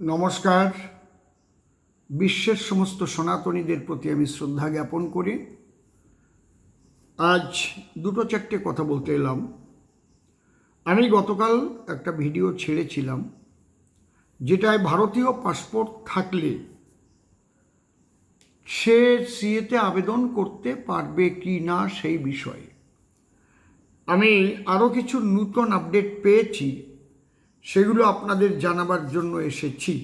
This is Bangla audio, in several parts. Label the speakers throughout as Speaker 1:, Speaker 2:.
Speaker 1: নমস্কার। বিশ্বের সমস্ত সনাতনীদের প্রতি আমি শ্রদ্ধা জ্ঞাপন করি। আজ দুটো চারটে কথা বলতে এলাম। আমি গতকাল একটা ভিডিও ছেড়েছিলাম, যেটায় ভারতীয় পাসপোর্ট থাকলে সে সিএতে আবেদন করতে পারবে কি না সেই বিষয়ে। আমি আরও কিছু নূতন আপডেট পেয়েছি। সেগুলো আপনাদের জানাবার জন্য এসেছি।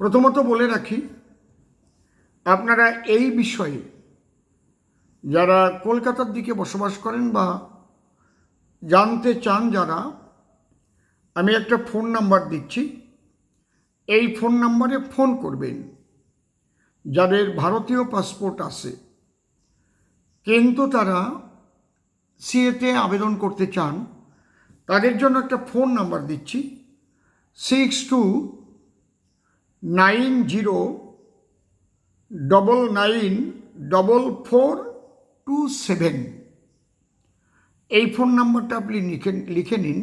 Speaker 1: প্রথমত বলে রাখি, আপনারা এই বিষয়ে যারা কলকাতার দিকে বসবাস করেন বা জানতে চান যারা, আমি একটা ফোন নাম্বার দিচ্ছি। এই ফোন নাম্বারে ফোন করবেন। যাদের ভারতীয় পাসপোর্ট আছে, কিন্তু তারা সিএতে আবেদন করতে চান তাদের জন্য একটা ফোন নাম্বার দিচ্ছি। Six two nine zero double nine double four two seven এই ফোন নাম্বারটা আপনি লিখে লিখে নিন।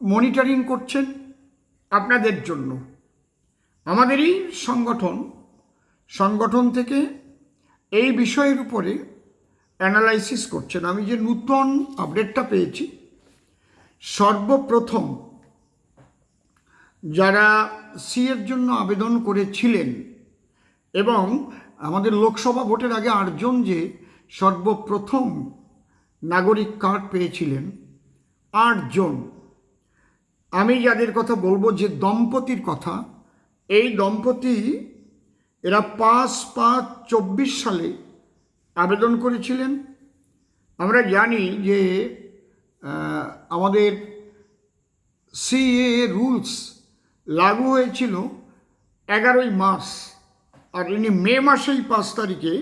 Speaker 1: মনিটরিং করছেন আপনাদের জন্য। আমাদেরই সংগঠন সংগঠন থেকে এই বিষয়ের উপরে অ্যানালাইসিস করছেন। আমি যে নূতন আপডেটটা পেয়েছি, সর্বপ্রথম যারা সি এর জন্য আবেদন করেছিলেন এবং আমাদের লোকসভা ভোটের আগে আটজন যে সর্বপ্রথম নাগরিক কার্ড পেয়েছিলেন, আটজন। আমি যাদের কথা বলব, যে দম্পতির কথা, এই দম্পতি এরা পাঁচ পাঁচ চব্বিশ সালে আবেদন করেছিলেন। আমরা জানি যে আমাদের সিএ রুলস লাগু হয়েছিল এগারোই মার্চ, আর ইনি মে মাসেই পাঁচ তারিখে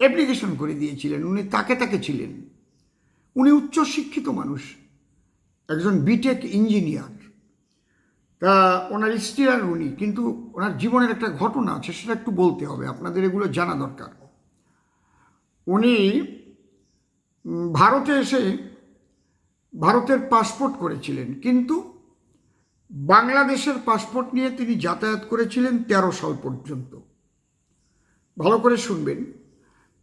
Speaker 1: অ্যাপ্লিকেশন করে দিয়েছিলেন। উনি তাকে তাকে ছিলেন। উনি উচ্চশিক্ষিত মানুষ, একজন বিটেক ইঞ্জিনিয়ার তা ওনার স্ত্রী আর উনি, কিন্তু ওনার জীবনের একটা ঘটনা আছে, সেটা একটু বলতে হবে। আপনাদের এগুলো জানা দরকার। উনি ভারতে এসে ভারতের পাসপোর্ট করেছিলেন। কিন্তু বাংলাদেশের পাসপোর্ট নিয়ে তিনি যাতায়াত করেছিলেন তেরো সাল পর্যন্ত। ভালো করে শুনবেন।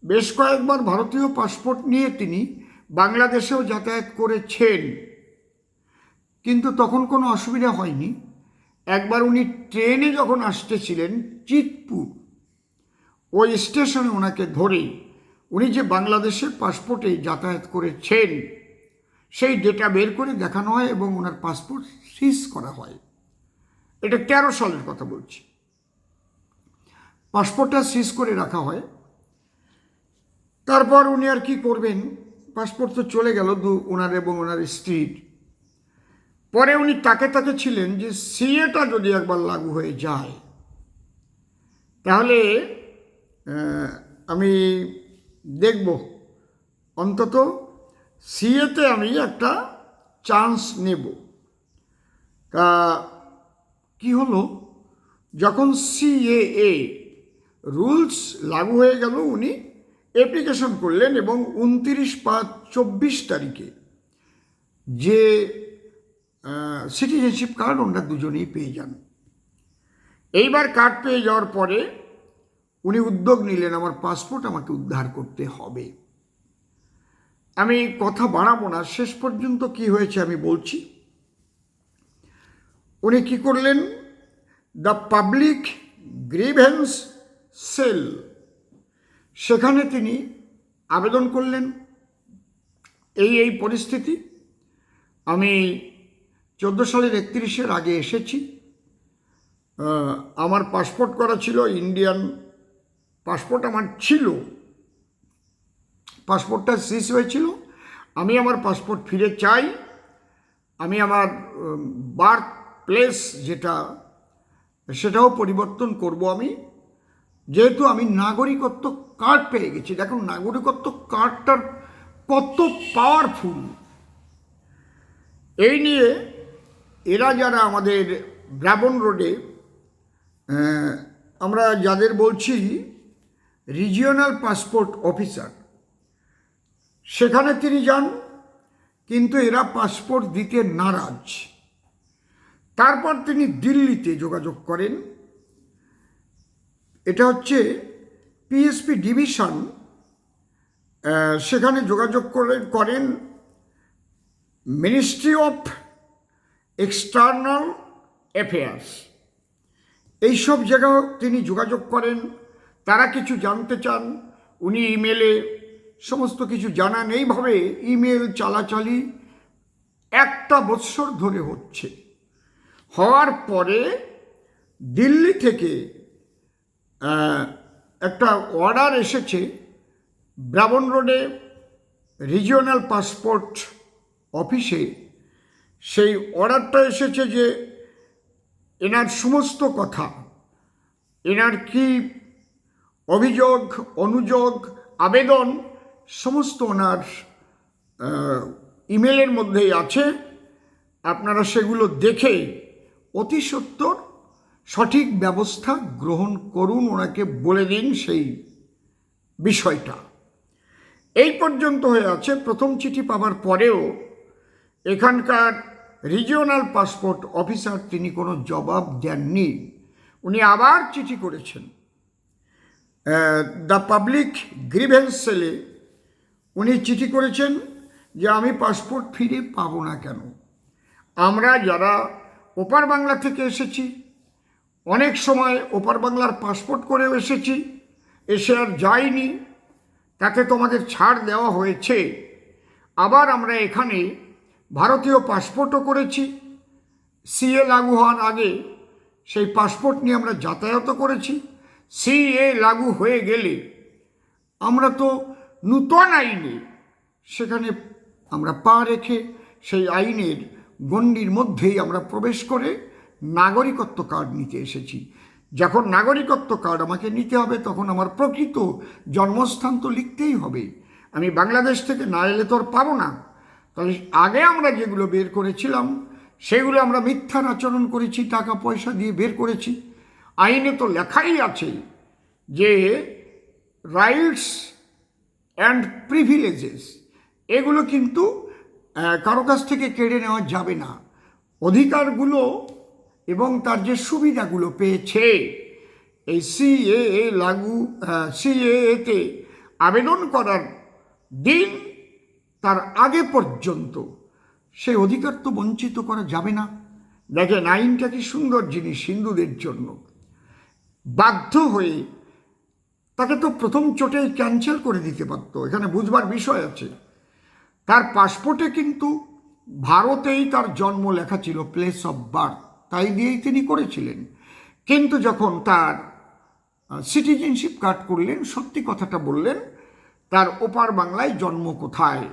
Speaker 1: বেশ কয়েকবার ভারতীয় পাসপোর্ট নিয়ে তিনি বাংলাদেশেও যাতায়াত করেছেন। কিন্তু তখন কোনো অসুবিধা হয়নি। একবার উনি ট্রেনে যখন আসতেছিলেন চিতপুর, ওই স্টেশনে ওনাকে ধরে উনি যে বাংলাদেশের পাসপোর্টে যাতায়াত করেছেন, সেই ডেটা বের করে দেখানো হয় এবং ওনার পাসপোর্ট সিজ করা হয়। এটা তেরো সালের কথা বলছি। পাসপোর্টটা সিজ করে রাখা হয়। তারপর উনি আর কি করবেন পাসপোর্ট তো চলে গেল দু, ওনার এবং ওনার স্ত্রীর। পরে উনি তাকে তাকে ছিলেন যে সিএটা যদি একবার লাগু হয়ে যায়, তাহলে আমি দেখব। অন্তত সিএতে আমি একটা চান্স নেব। তা কি হলো? যখন সিএএ রুলস লাগু হয়ে গেল, উনি অ্যাপ্লিকেশন করলেন এবং উনতিরিশ পাঁচ চব্বিশ তারিখে যে সিটিজেনশিপ কার্ড ওনারা দুজনেই পেয়ে যান। এইবার কার্ড পেয়ে যাওয়ার পরে উনি উদ্যোগ নিলেন, আমার পাসপোর্ট আমাকে উদ্ধার করতে হবে। আমি কথা বাড়াবো না, শেষ পর্যন্ত কি হয়েছে আমি বলছি। উনি কি করলেন? The public grievance cell. সেখানে তিনি আবেদন করলেন। এই এই পরিস্থিতি। আমি চোদ্দ সালের একত্রিশের আগে এসেছি। আমার পাসপোর্ট করা ছিল ইন্ডিয়ান পাসপোর্ট আমার ছিল। পাসপোর্টটা সিজ হয়েছিল। আমি আমার পাসপোর্ট ফিরে চাই। আমি আমার বার্থ প্লেস যেটা, সেটাও পরিবর্তন করব আমি। যেহেতু আমি নাগরিকত্ব কার্ড পেয়ে গেছি, দেখুন নাগরিকত্ব কার্ডটার কত পাওয়ারফুল এই নিয়ে এরা যারা আমাদের ব্রাবন রোডে আমরা যাদের বলছি রিজিওনাল পাসপোর্ট অফিসার সেখানে তিনি যান, কিন্তু এরা পাসপোর্ট দিতে নারাজ। তারপর তিনি দিল্লিতে যোগাযোগ করেন। এটা হচ্ছে পিএসপি ডিভিশন সেখানে যোগাযোগ করে, করেন মিনিস্ট্রি অফ এক্সটার্নাল অ্যাফেয়ার্স এইসব জায়গাও তিনি যোগাযোগ করেন। তারা কিছু জানতে চান, উনি ইমেলে সমস্ত কিছু জানান এইভাবে ইমেল চালাচালি একটা বৎসর ধরে হচ্ছে। হওয়ার পরে দিল্লি থেকে একটা অর্ডার এসেছে ব্রাবন রোডে রিজিওনাল পাসপোর্ট অফিসে। সেই অর্ডারটা এসেছে যে এনার সমস্ত কথা, এনার কি অভিযোগ, অনুযোগ, আবেদন, সমস্ত ওনার ইমেলের মধ্যেই আছে। আপনারা সেগুলো দেখে অতি সত্বর সঠিক ব্যবস্থা গ্রহণ করুন ওনাকে বলে দিন সেই বিষয়টা। এই পর্যন্ত হয়ে আছে। প্রথম চিঠি পাওয়ার পরেও এখানকার রিজিওনাল পাসপোর্ট অফিসার তিনি কোনো জবাব দেননি। উনি আবার চিঠি করেছেন। দ্য পাবলিক গ্রিভেন্স সেলে উনি চিঠি করেছেন যে আমি পাসপোর্ট ফিরে পাবো না কেন। আমরা যারা ওপার বাংলা থেকে এসেছি, অনেক সময় ওপার বাংলার পাসপোর্ট করেও এসেছি, এসে আর যাইনি, তাতে তোমাদের ছাড় দেওয়া হয়েছে। আবার আমরা এখানে ভারতীয় পাসপোর্টও করেছি সিএ লাগু হওয়ার আগে সেই পাসপোর্ট নিয়ে আমরা যাতায়াত করেছি। সিএ লাগু হয়ে গেলে আমরা তো নূতন আইনে সেখানে আমরা পা রেখে সেই আইনের গণ্ডির মধ্যেই আমরা প্রবেশ করে নাগরিকত্ব কার্ড নিতে এসেছি। যখন নাগরিকত্ব কার্ড আমাকে নিতে হবে, তখন আমার প্রকৃত জন্মস্থান তো লিখতেই হবে। আমি বাংলাদেশ থেকে না এলে তো আর পাবো না। তাহলে আগে আমরা যেগুলো বের করেছিলাম, সেগুলো আমরা মিথ্যার আচরণ করেছি, টাকা পয়সা দিয়ে বের করেছি। আইনে তো লেখাই আছে যে রাইটস অ্যান্ড প্রিভিলেজেস এগুলো কিন্তু কারও কাছ থেকে কেড়ে নেওয়া যাবে না। অধিকারগুলো এবং তার যে সুবিধাগুলো পেয়েছে, এই সিএএ লাগু সিএএতে আবেদন করার দিন তার আগে পর্যন্ত সেই অধিকার তো বঞ্চিত করা যাবে না। দেখেন, আইনটা কি সুন্দর জিনিস হিন্দুদের জন্য। বাধ্য হয়ে তাকে তো প্রথম চোটেই ক্যান্সেল করে দিতে পারতো। এখানে বুঝবার বিষয় আছে। তার পাসপোর্টে কিন্তু ভারতেই তার জন্ম লেখা ছিল প্লেস অফ বার্থ তাই দিয়েই তিনি করেছিলেন। কিন্তু যখন তার সিটিজেনশিপ কার্ড করলেন, সত্যি কথাটা বললেন, তার ওপার বাংলায় জন্ম কোথায়?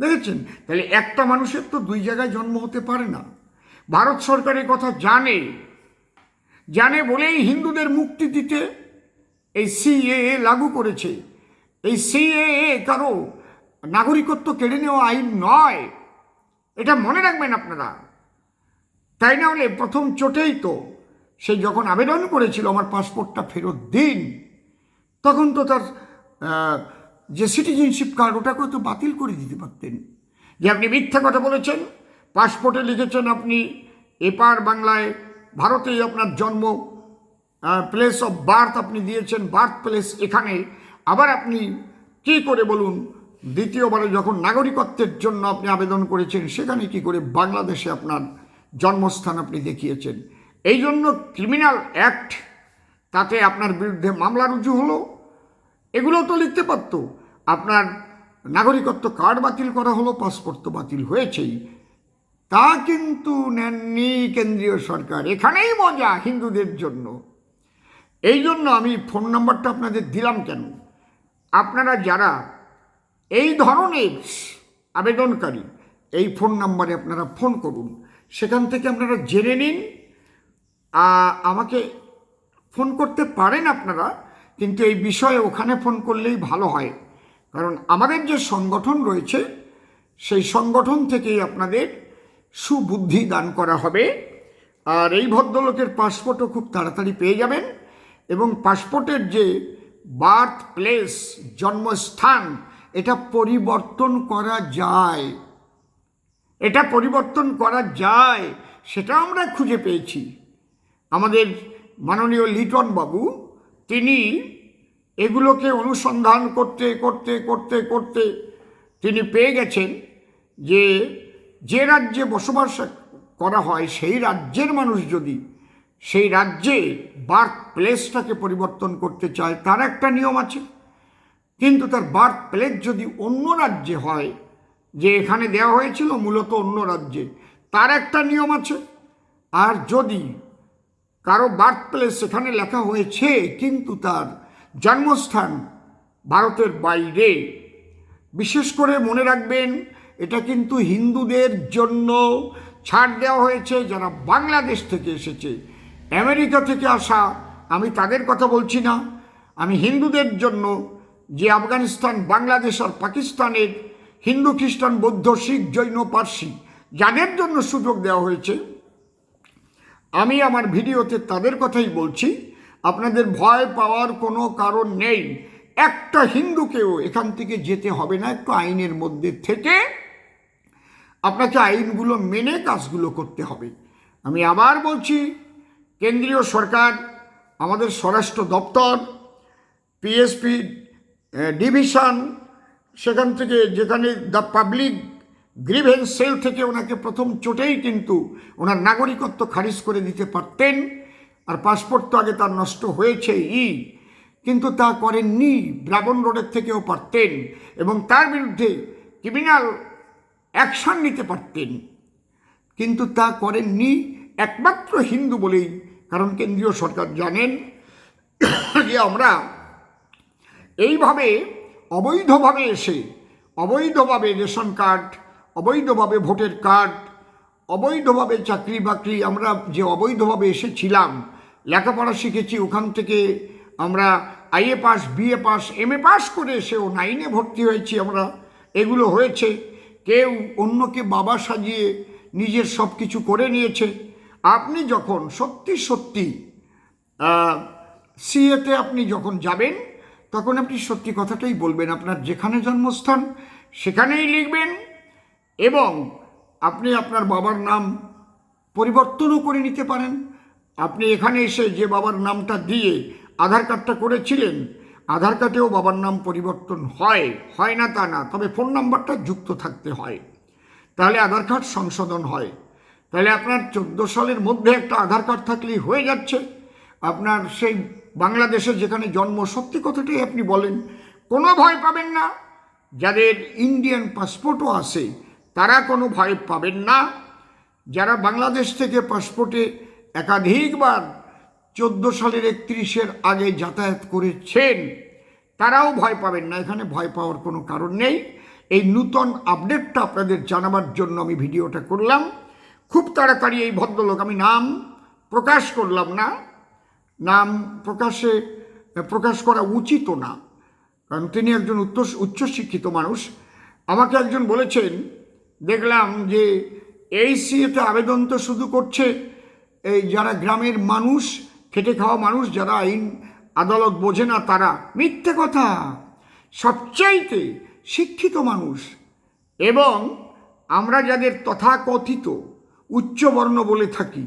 Speaker 1: দেখেছেন? তাহলে একটা মানুষের তো দুই জায়গায় জন্ম হতে পারে না। ভারত সরকারের কথা জানে জানে বলেই হিন্দুদের মুক্তি দিতে এই সিএএ লাগু করেছে। এই সিএএ কারও নাগরিকত্ব কেড়ে নেওয়া আইন নয়। এটা মনে রাখবেন আপনারা। তাই না হলে প্রথম চোটেই তো সে যখন আবেদন করেছিল আমার পাসপোর্টটা ফেরত দিন, তখন তো তার যে সিটিজেনশিপ কার্ড, ওটাকেও তো বাতিল করে দিতে পারতেন। যে আপনি মিথ্যা কথা বলেছেন, পাসপোর্টে লিখেছেন আপনি, এপার বাংলায় ভারতেই আপনার জন্ম প্লেস অফ বার্থ আপনি দিয়েছেন বার্থ প্লেস এখানে। আবার আপনি কি করে বলুন, দ্বিতীয়বারে যখন নাগরিকত্বের জন্য আপনি আবেদন করেছেন, সেখানে কি করে বাংলাদেশে আপনার জন্মস্থান আপনি দেখিয়েছেন? এই জন্য ক্রিমিনাল অ্যাক্ট তাতে আপনার বিরুদ্ধে মামলা রুজু হলো। এগুলো তো লিখতে পারতো। আপনার নাগরিকত্ব কার্ড বাতিল করা হলো পাসপোর্ট তো বাতিল হয়েছেই। তা কিন্তু নেননি কেন্দ্রীয় সরকার। এখানেই মজা হিন্দুদের জন্য। এই জন্য আমি ফোন নাম্বারটা আপনাদের দিলাম কেন? আপনারা যারা এই ধরনের আবেদনকারী, এই ফোন নাম্বারে আপনারা ফোন করুন। সেখান থেকে আপনারা জেনে নিন। আমাকে ফোন করতে পারেন আপনারা, কিন্তু এই বিষয়ে ওখানে ফোন করলেই ভালো হয়। কারণ আমাদের যে সংগঠন রয়েছে, সেই সংগঠন থেকেই আপনাদের সুবুদ্ধি দান করা হবে। আর এই ভদ্রলোকের পাসপোর্টও খুব তাড়াতাড়ি পেয়ে যাবেন এবং পাসপোর্টের যে বার্থ প্লেস, জন্মস্থান, এটা পরিবর্তন করা যায়। এটা পরিবর্তন করা যায় সেটা আমরা খুঁজে পেয়েছি। আমাদের মাননীয় লিটন বাবু, তিনি এগুলোকে অনুসন্ধান করতে করতে করতে করতে তিনি পেয়ে গেছেন যে যে রাজ্যে বসবাস করা হয়, সেই রাজ্যের মানুষ যদি সেই রাজ্যে বার্থ প্লেসটাকে পরিবর্তন করতে চায়, তার একটা নিয়ম আছে। কিন্তু তার বার্থ প্লেস যদি অন্য রাজ্যে হয়, যে এখানে দেওয়া হয়েছিল মূলত অন্য রাজ্যে, তার একটা নিয়ম আছে। আর যদি কারও বার্থ প্লেস সেখানে লেখা হয়েছে, কিন্তু তার জন্মস্থান ভারতের বাইরে, বিশেষ করে মনে রাখবেন এটা কিন্তু হিন্দুদের জন্য ছাড় দেওয়া হয়েছে, যারা বাংলাদেশ থেকে এসেছে। আমেরিকা থেকে আসা, আমি তাদের কথা বলছি না। আমি হিন্দুদের জন্য যে আফগানিস্তান, বাংলাদেশ আর পাকিস্তানের হিন্দু, খ্রিস্টান, বৌদ্ধ, শিখ, জৈন, পার্সি, যাদের জন্য সুযোগ দেওয়া হয়েছে, আমি আমার ভিডিওতে তাদের কথাই বলছি। আপনাদের ভয় পাওয়ার কোনো কারণ নেই। একটা হিন্দুকেও এখান থেকে যেতে হবে না, একটু আইনের মধ্যে থেকে আপনাকে আইনগুলো মেনে কাজগুলো করতে হবে। আমি আবার বলছি, কেন্দ্রীয় সরকার, আমাদের স্বরাষ্ট্র দপ্তর, পিএসপি ডিভিশন, সেখান থেকে যেখানে দ্য পাবলিক গ্রিভেন্স সেল থেকে ওনাকে প্রথম চোটেই কিন্তু ওনার নাগরিকত্ব খারিজ করে দিতে পারতেন, আর পাসপোর্ট তো আগে তার নষ্ট হয়েছে ই কিন্তু তা করেননি ব্রাবন রোডের থেকেও পারতেন, এবং তার বিরুদ্ধে ক্রিমিনাল অ্যাকশন নিতে পারতেন। কিন্তু তা করেননি একমাত্র হিন্দু বলেই। কারণ কেন্দ্রীয় সরকার জানেন যে আমরা এইভাবে অবৈধভাবে এসে, অবৈধভাবে রেশন কার্ড, অবৈধভাবে ভোটের কার্ড, অবৈধভাবে চাকরি বাকরি, আমরা যে অবৈধভাবে এসেছিলাম, লেখাপড়া শিখেছি, ওখান থেকে আমরা IA pass BA pass M A pass করে এসেও নাইনে ভর্তি হয়েছি আমরা। এগুলো হয়েছে। কেউ অন্যকে বাবা সাজিয়ে নিজের সব কিছু করে নিয়েছে। আপনি যখন সত্যি সত্যি সিএতে আপনি যখন যাবেন, তখন আপনি সত্যি কথাটাই বলবেন, আপনার যেখানে জন্মস্থান সেখানেই লিখবেন এবং আপনি আপনার বাবার নাম পরিবর্তনও করে নিতে পারেন। আপনি এখানে এসে যে বাবার নামটা দিয়ে আধার কার্ডটা করেছিলেন আধার কার্ডেও বাবার নাম পরিবর্তন হয় হয় না তা না, তবে ফোন নাম্বারটা যুক্ত থাকতে হয়। তাহলে আধার কার্ড সংশোধন হয়। তাহলে আপনার চোদ্দ সালের মধ্যে একটা আধার কার্ড থাকলেই হয়ে যাচ্ছে। আপনার সেই বাংলাদেশে যেখানে জন্ম, সত্যি কথাটাই আপনি বলেন, কোনো ভয় পাবেন না। যাদের ইন্ডিয়ান পাসপোর্টও আছে, তারা কোনো ভয় পাবেন না। যারা বাংলাদেশ থেকে পাসপোর্টে একাধিকবার চোদ্দ সালের একত্রিশের আগে যাতায়াত করেছেন। তারাও ভয় পাবেন না, এখানে ভয় পাওয়ার কোনো কারণ নেই। এই নূতন আপডেটটা আপনাদের জানাবার জন্য আমি ভিডিওটা করলাম। খুব তাড়াতাড়ি এই ভদ্রলোক, আমি নাম প্রকাশ করলাম না। নাম প্রকাশে, প্রকাশ করা উচিত না, কারণ তিনি একজন উচ্চ, উচ্চশিক্ষিত মানুষ। আমাকে একজন বলেছেন, দেখলাম যে এই সিএতে আবেদন তো শুধু করছে এই যারা গ্রামের মানুষ খেটে খাওয়া মানুষ যারা আইন, আদালত বোঝে না তারা মিথ্যে কথা। সবচাইতে শিক্ষিত মানুষ এবং আমরা যাদের তথাকথিত উচ্চবর্ণ বলে থাকি,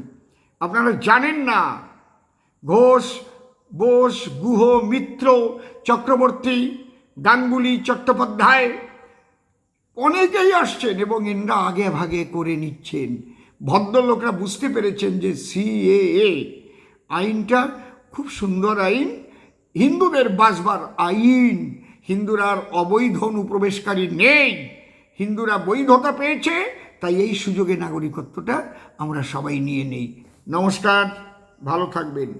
Speaker 1: আপনারা জানেন না, ঘোষ বোস গুহ, মিত্র, চক্রবর্তী, গাঙ্গুলি চট্টোপাধ্যায়, অনেকেই আসছেন এবং এনরা আগে ভাগে করে নিচ্ছেন। ভদ্রলোকরা বুঝতে পেরেছেন যে সিএএ আইনটা খুব সুন্দর আইন। হিন্দুদের বাসবার আইন, হিন্দুরা আর অবৈধ অনুপ্রবেশকারী নেই। হিন্দুরা বৈধতা পেয়েছে, তাই এই সুযোগে নাগরিকত্বটা আমরা সবাই নিয়ে নেই। নমস্কার, ভালো থাকবেন।